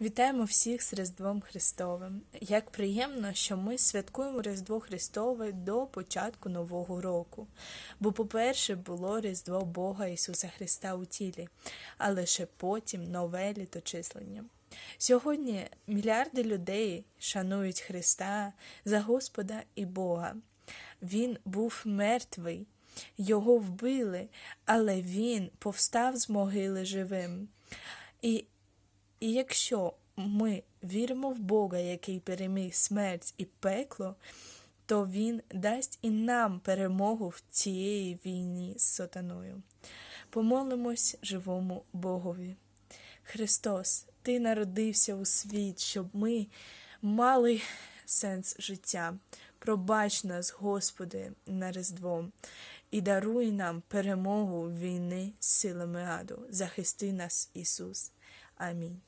Вітаємо всіх з Різдвом Христовим. Як приємно, що ми святкуємо Різдво Христове до початку Нового року. Бо, по-перше, було Різдво Бога Ісуса Христа у тілі, а лише потім нове літочислення. Сьогодні мільярди людей шанують Христа за Господа і Бога. Він був мертвий, його вбили, але він повстав з могили живим. І і якщо ми віримо в Бога, який переміг смерть і пекло, то Він дасть і нам перемогу в цієї війні з сатаною. Помолимось живому Богові. Христос, Ти народився у світ, щоб ми мали сенс життя. Пробач нас, Господи, на Різдво, і даруй нам перемогу війни силами аду. Захисти нас, Ісус. Амінь.